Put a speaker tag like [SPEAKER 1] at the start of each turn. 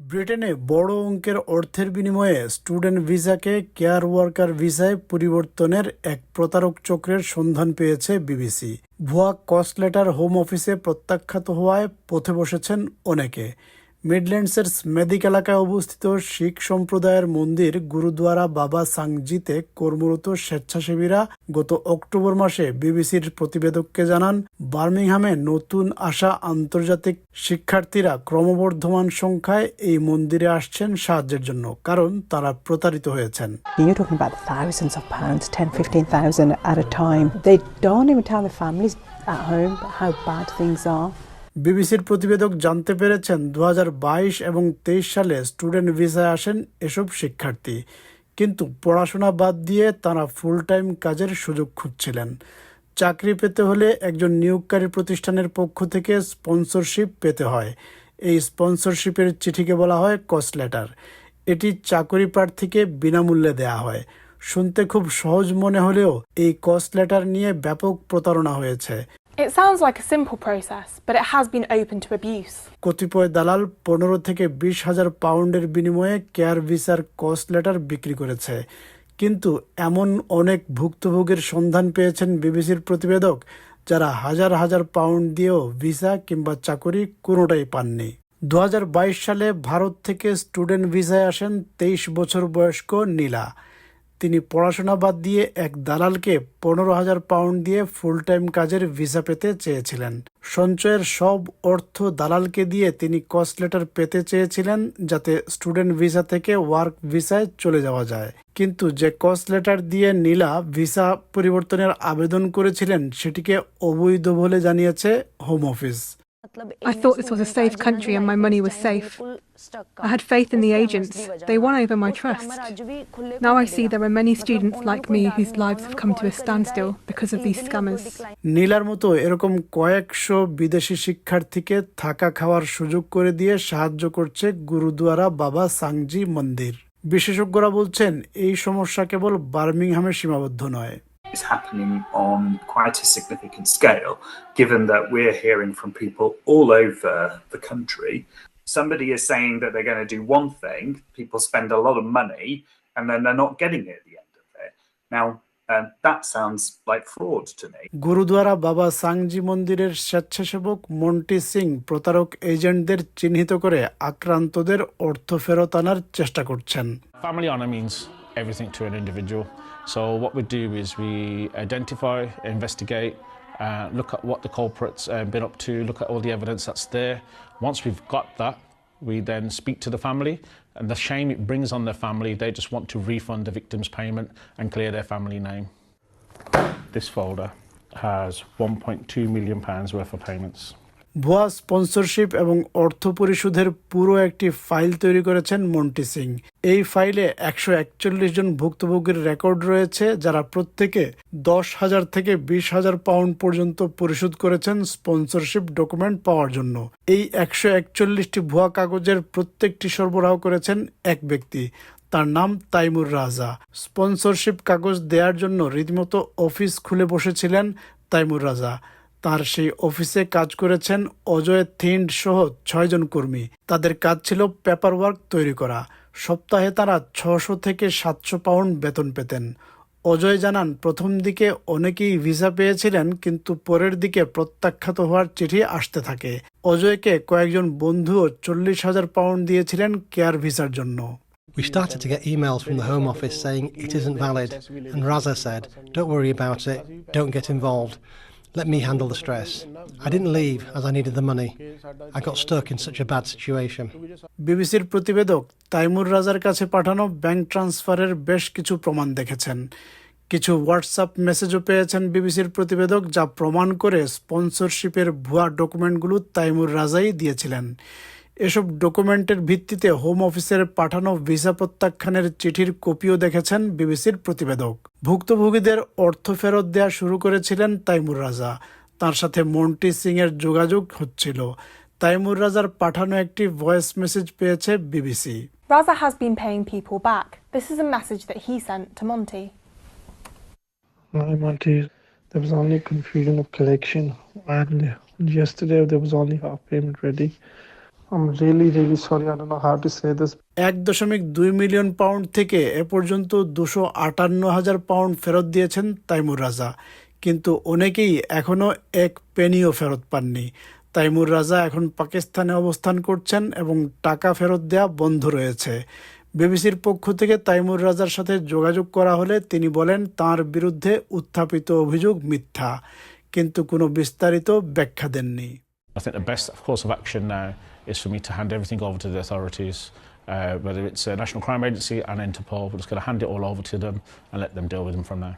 [SPEAKER 1] ব্রিটেনে বড় অঙ্কের অর্থের বিনিময়ে স্টুডেন্ট ভিসাকে কেয়ার ওয়ার্কার ভিসায় পরিবর্তনের এক প্রতারক চক্রের সন্ধান পেয়েছে বিবিসি। ভুয়া কস্ট লেটার হোম অফিসে প্রত্যাখ্যাত হওয়ায় পথে বসেছেন অনেকে। মিডল্যান্ডসের মেদিক এলাকায় অবস্থিত শিখ সম্প্রদায়ের মন্দির গুরুদ্বারা বাবা সাংজিতে কর্মরত স্বেচ্ছাসেবীরা গত অক্টোবর মাসে বিবিসির প্রতিবেদককে জানান বার্মিংহামে নতুন আসা আন্তর্জাতিক শিক্ষার্থীরা ক্রমবর্ধমান সংখ্যায় এই মন্দিরে আসছেন সাহায্যের জন্য কারণ তারা প্রতারিত হয়েছেন
[SPEAKER 2] You're talking about thousands of pounds, 10, 15,000 at a time. They don't even tell their families at home how bad things are.
[SPEAKER 1] বিবিসির প্রতিবেদক জানতে পেরেছেন দু হাজার বাইশ এবং তেইশ সালে স্টুডেন্ট ভিসায় আসেন এসব শিক্ষার্থী। কিন্তু পড়াশোনা বাদ দিয়ে তারা ফুল টাইম কাজের সুযোগ খুঁজছিলেন। চাকরি পেতে হলে একজন নিয়োগকারী প্রতিষ্ঠানের পক্ষ থেকে স্পন্সরশিপ পেতে হয়। এই স্পন্সরশিপের চিঠিকে বলা হয় কস্ট লেটার। এটি চাকরি প্রার্থীকে বিনামূল্যে দেয়া হয়। শুনতে খুব সহজ মনে হলেও এই কস্ট লেটার নিয়ে ব্যাপক প্রতারণা হয়েছে।
[SPEAKER 3] It sounds like a simple process, but it has been open to abuse.
[SPEAKER 1] কতিপয় দালাল পনেরো থেকে বিশ হাজার পাউন্ডের বিনিময়ে কেয়ার ভিসার কস্ট লেটার বিক্রি করেছে। কিন্তু এমন অনেক ভুক্তভোগীর সন্ধান পেয়েছেন বিবিসির প্রতিবেদক যারা হাজার হাজার পাউন্ড দিয়েও ভিসা কিংবা চাকরি কোনোটাই পাননি। দু হাজার বাইশ সালে ভারত থেকে স্টুডেন্ট ভিসায় আসেন তেইশ বছর বয়স্ক নীলা। তিনি পড়াশোনা বাদ দিয়ে এক দালালকে পনেরো হাজার পাউন্ড দিয়ে ফুল টাইম কাজের ভিসা পেতে চেয়েছিলেন। সঞ্চয়ের সব অর্থ দালালকে দিয়ে তিনি কস্ট লেটার পেতে চেয়েছিলেন যাতে স্টুডেন্ট ভিসা থেকে ওয়ার্ক ভিসায় চলে যাওয়া যায়। কিন্তু যে কস্ট লেটার দিয়ে নীলা ভিসা পরিবর্তনের আবেদন করেছিলেন সেটিকে অবৈধ বলে জানিয়েছে home office.
[SPEAKER 4] I thought this was a safe country and my money was safe. I had faith in the agents. They won over my trust. Now I see there are many students like me whose lives have come to a standstill because of these scammers.
[SPEAKER 1] নীলার মতো এরকম কয়েকশো বিদেশি শিক্ষার্থীকে থাকা খাওয়ার সুযোগ করে দিয়ে সাহায্য করছে গুরুদুয়ারা বাবা সাংজি মন্দির বিশেষজ্ঞরা বলছেন এই সমস্যা কেবল বার্মিংহামে সীমাবদ্ধ নয়
[SPEAKER 5] is happening on quite a significant scale, given that we're hearing from people all over the country. Somebody is saying that they're going to do one thing, people spend a lot of money, and then they're not getting it at the end of it. Now, um, that sounds like fraud to me.
[SPEAKER 1] Gurdwara বাবা সাংজি মন্দিরের স্বেচ্ছাসেবক মন্টি সিং প্রতারক এজেন্টদের চিহ্নিত করে আক্রান্তদের অর্থ ফেরত আনার চেষ্টা করছেন
[SPEAKER 6] Family honour means everything to an individual. So what we do is we identify, investigate, uh, look at what the culprit's uh, been up to, look at all the evidence that's there. Once we've got that, we then speak to the family, and the shame it brings on their family, they just want to refund the victim's payment and clear their family name. This folder has 1.2 million pounds worth of payments.
[SPEAKER 1] ভুয়া sponsorship এবং অর্থ পরিশোধের পুরো একটি file তৈরি করেছেন মন্টি সিং। এই ফাইলে একশো একচল্লিশ জন ভুক্তভোগীর রেকর্ড রয়েছে, যারা প্রত্যেকে দশ হাজার থেকে বিশ হাজার পাউন্ড পর্যন্ত পরিশোধ করেছেন স্পন্সরশিপ ডকুমেন্ট পাওয়ার জন্য। এই একশো একচল্লিশটি ভুয়া কাগজের প্রত্যেকটি সরবরাহ করেছেন এক ব্যক্তি, তার নাম তাইমুর রাজা। স্পন্সরশিপ কাগজ দেওয়ার জন্য রীতিমতো অফিস খুলে বসেছিলেন তাইমুর রাজা। তার সেই অফিসে কাজ করেছেন অজয় থিন্ড সহ ছয়জন কর্মী। তাদের কাজ ছিল পেপার ওয়ার্ক তৈরি করা। সপ্তাহে তারা ছশো থেকে সাতশো পাউন্ড বেতন পেতেন। অজয় জানান প্রথম দিকে অনেকেই ভিসা পেয়েছিলেন কিন্তু পরের দিকে প্রত্যাখ্যাত হওয়ার চিঠি আসতে থাকে। অজয়কে কয়েকজন বন্ধুও চল্লিশ হাজার পাউন্ড দিয়েছিলেন কেয়ার ভিসার জন্য।
[SPEAKER 7] We started to get emails from the Home Office saying it isn't valid, and Raza said, Don't worry about it, don't get involved. Let me handle the stress. I didn't leave as I needed the money. I got stuck in such a bad situation.
[SPEAKER 1] বিবিসির প্রতিবেদক তাইমুর রাজার কাছে পাঠানো bank ট্রান্সফারের বেশ কিছু প্রমাণ দেখেছেন কিছু হোয়াটসঅ্যাপ মেসেজও পেয়েছেন বিবিসির প্রতিবেদক যা প্রমাণ করে স্পন্সরশিপের ভুয়া ডকুমেন্টগুলো তাইমুর রাজাই দিয়েছিলেন এসব ডকুমেন্টের ভিত্তিতে হোম অফিসের পাঠানো ভিসা প্রত্যাখ্যানের চিঠির কপিও দেখেছেন বিবিসির প্রতিবেদক। ভুক্তভোগীদের অর্থ ফেরত দেয়া শুরু করেছিলেন তাইমুর রাজা। তার সাথে মন্টি সিং এর যোগাযোগ হচ্ছিল। তাইমুর রাজার পাঠানো একটি ভয়েস মেসেজ পেয়েছে BBC.
[SPEAKER 8] Raja has been paying people back message that he sent of collection ready
[SPEAKER 1] এক দশমিক দুই মিলিয়ন পাউন্ড থেকে এ পর্যন্ত দুশো আটান্ন হাজার পাউন্ড ফেরত দিয়েছেন তাইমুর রাজা। কিন্তু অনেকেই এখনও এক পেনিও ফেরত পাননি। তাইমুর রাজা এখন পাকিস্তানে অবস্থান করছেন এবং টাকা ফেরত দেয়া বন্ধ রয়েছে। বিবিসির পক্ষ থেকে তাইমুর রাজার সাথে যোগাযোগ করা হলে তিনি বলেন, তার বিরুদ্ধে উত্থাপিত অভিযোগ মিথ্যা। কিন্তু কোনো বিস্তারিত ব্যাখ্যা দেননি।
[SPEAKER 6] I think the best course of action now is for me to hand everything over to the authorities, uh, whether it's a National Crime Agency and Interpol. We're just going to hand it all over to them and let them deal with them from now.